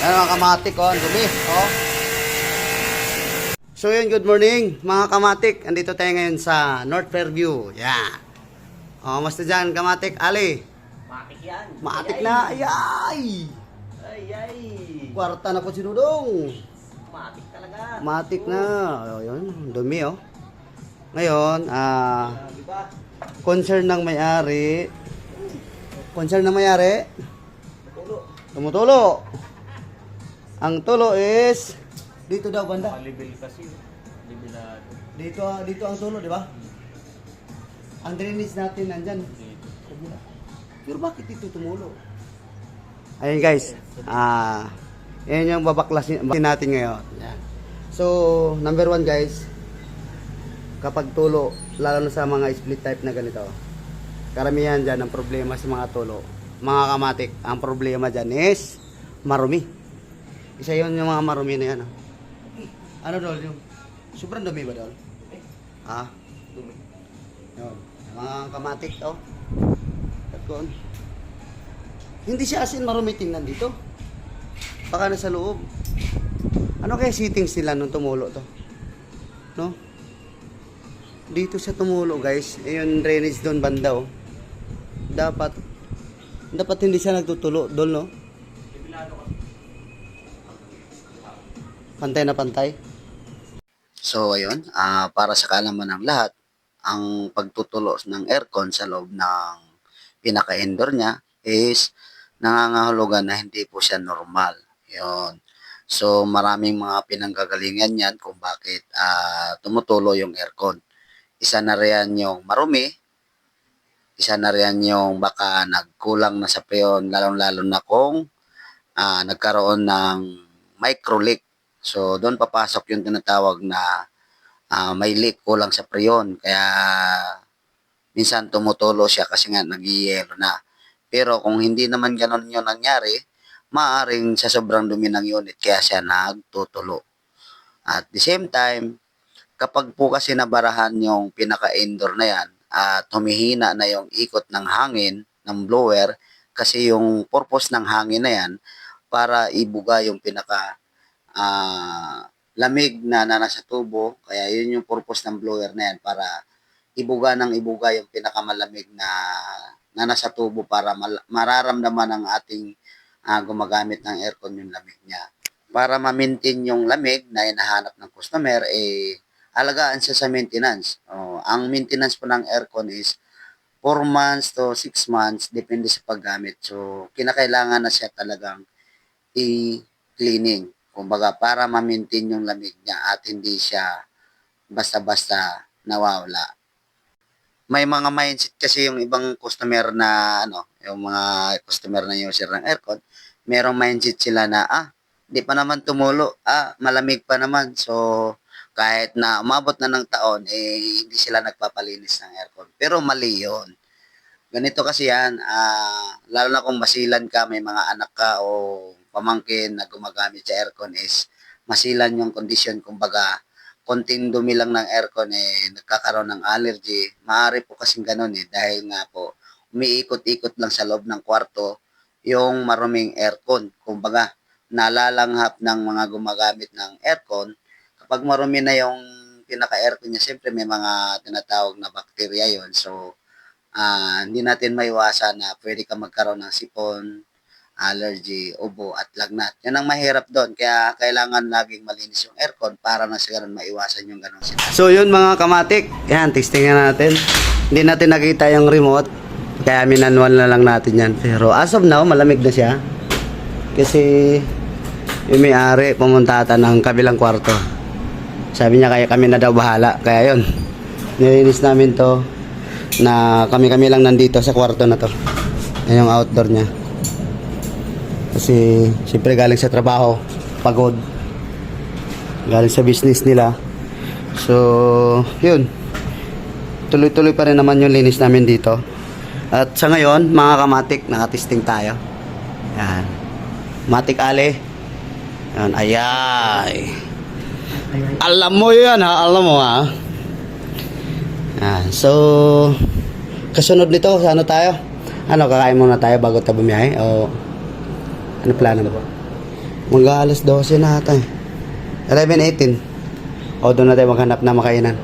Yan mga kamatik, oh. Ang dumi, oh. So yun, good morning mga kamatik. Andito tayo ngayon sa North Fairview. Yan. Oh, mas dyan, kamatik. Ali. Matik yan. Matik na. Ay, ay. Ay, ay. Kwarta na po si Dudong. Matik talaga. Matik na. Oh, yun, dumi, oh. Ngayon, ah, ba? concern ng may-ari. Concern ng may-ari. Tulo. Tumutulo. Ang tulo is dito daw banda. Palibil kasi. Libilado. Dito dito ang tulo, di ba? Ang drainage natin nandyan. Pero bakit dito tumulo? Ayun guys. Ah, yan yung babaklasin natin ngayon. Yan. So, number one guys, kapag tulo, lalo na sa mga split type na ganito, karamihan dyan ang problema sa mga tulo. Mga kamatik, ang problema dyan is marumi. Isa yun yung mga marumi na yan. ah. Ano dol yung? Sobrang dumi ba dol? Ha? Dumi. Yun. Mga kamatik to. Tatkoon. Hindi siya asin marumi tingnan dito. Baka nasa loob. Ano kaya settings nila nung tumulo to? No? Dito sa tumulo guys, eh, yung drainage doon banda oh. Dapat dapat hindi siya nagtutulo doon no? Pantay na pantay. So ayun, ah, para sa kaalaman ng lahat, ang pagtutulo ng aircon sa loob ng pinaka-indoor niya is nangangahulugan na hindi po siya normal. Yun. So maraming mga pinanggagalingan yan kung bakit ah, tumutulo yung aircon. Isa na riyan yung marumi, isa na riyan yung baka nagkulang na sa peon, lalong-lalo na kung ah, nagkaroon ng micro leak So, doon papasok yung tinatawag na ah, may leak kulang sa preyon. Kaya, minsan tumutulo siya kasi nga nag-yelo na. Pero kung hindi naman ganon yung nangyari, maaring sa sobrang dumi ng unit kaya siya nagtutulo. At the same time, kapag po kasi nabarahan yung pinaka-indoor na yan at humihina na yung ikot ng hangin ng blower kasi yung purpose ng hangin na yan para ibuga yung pinaka ah, lamig na, na nasa tubo. Kaya yun yung purpose ng blower na yan para ibuga ng ibuga yung pinakamalamig na na nasa tubo para mal- mararamdaman ng ating ah, gumagamit ng aircon yung lamig niya. Para ma-maintain yung lamig na hinahanap ng customer, eh, alagaan siya sa maintenance. Oh, ang maintenance po ng aircon is 4 months to 6 months, depende sa paggamit. So, kinakailangan na siya talagang i-cleaning. Kumbaga, para ma-maintain yung lamig niya at hindi siya basta-basta nawawala. May mga mindset kasi yung ibang customer na, ano, yung mga customer na user ng aircon, merong mindset sila na, ah, di pa naman tumulo, ah, malamig pa naman. So, kahit na umabot na ng taon, eh, hindi sila nagpapalinis ng aircon. Pero mali yun. Ganito kasi yan, ah, lalo na kung masilan ka, may mga anak ka o pamangkin na gumagamit sa aircon is masilan yung condition. Kumbaga, konting dumi lang ng aircon eh, nagkakaroon ng allergy. Maaari po kasing ganun eh, dahil nga po, umiikot-ikot lang sa loob ng kwarto yung maruming aircon. Kumbaga, nalalanghap ng mga gumagamit ng aircon. Kapag marumi na yung pinaka-aircon niya, siyempre may mga tinatawag na bakterya yon So, ah, hindi natin maiwasan na pwede ka magkaroon ng sipon, allergy, ubo at lagnat. Yan ang mahirap doon. Kaya kailangan laging malinis yung aircon para na sa maiwasan yung ganun sila. So yun mga kamatik, yan, testing na natin. Hindi natin nakita yung remote. Kaya minanual na lang natin yan. Pero as of now, malamig na siya. Kasi yung may-ari pumunta ata ng kabilang kwarto. Sabi niya kaya kami na daw bahala. Kaya yun, nilinis namin to na kami-kami lang nandito sa kwarto na to. Yan yung outdoor niya. Kasi siyempre galing sa trabaho, pagod. Galing sa business nila. So, yun. Tuloy-tuloy pa rin naman yung linis namin dito. At sa ngayon, mga kamatik, nakatesting tayo. Yan. Matik Ale. Yan, ayay. Alam mo yan ha, alam mo ha. Yan, so, kasunod nito, ano tayo? Ano, kakain muna tayo bago tayo bumiyahe? O, ano plano mo? Mag alas 12 na ata eh. 11.18. O doon na tayo maghanap na makainan.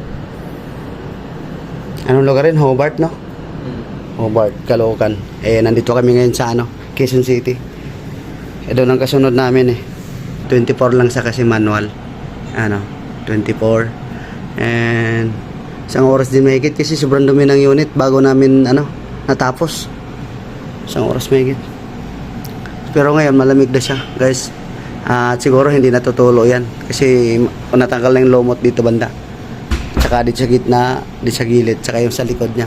Anong lugar rin? Hobart, no? Hmm. Hobart, Caloocan. Eh, nandito kami ngayon sa ano, Quezon City. Eh, doon ang kasunod namin eh. 24 lang sa kasi manual. Ano, 24. And, isang oras din mahigit kasi sobrang dumi ng unit bago namin, ano, natapos. Isang oras mahigit. Pero ngayon, malamig na siya, guys. At siguro hindi natutulo yan. Kasi natanggal na yung lumot dito banda. Tsaka dito sa gitna, dito sa gilid, tsaka yung sa likod niya.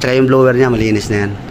Tsaka yung blower niya, malinis na yan.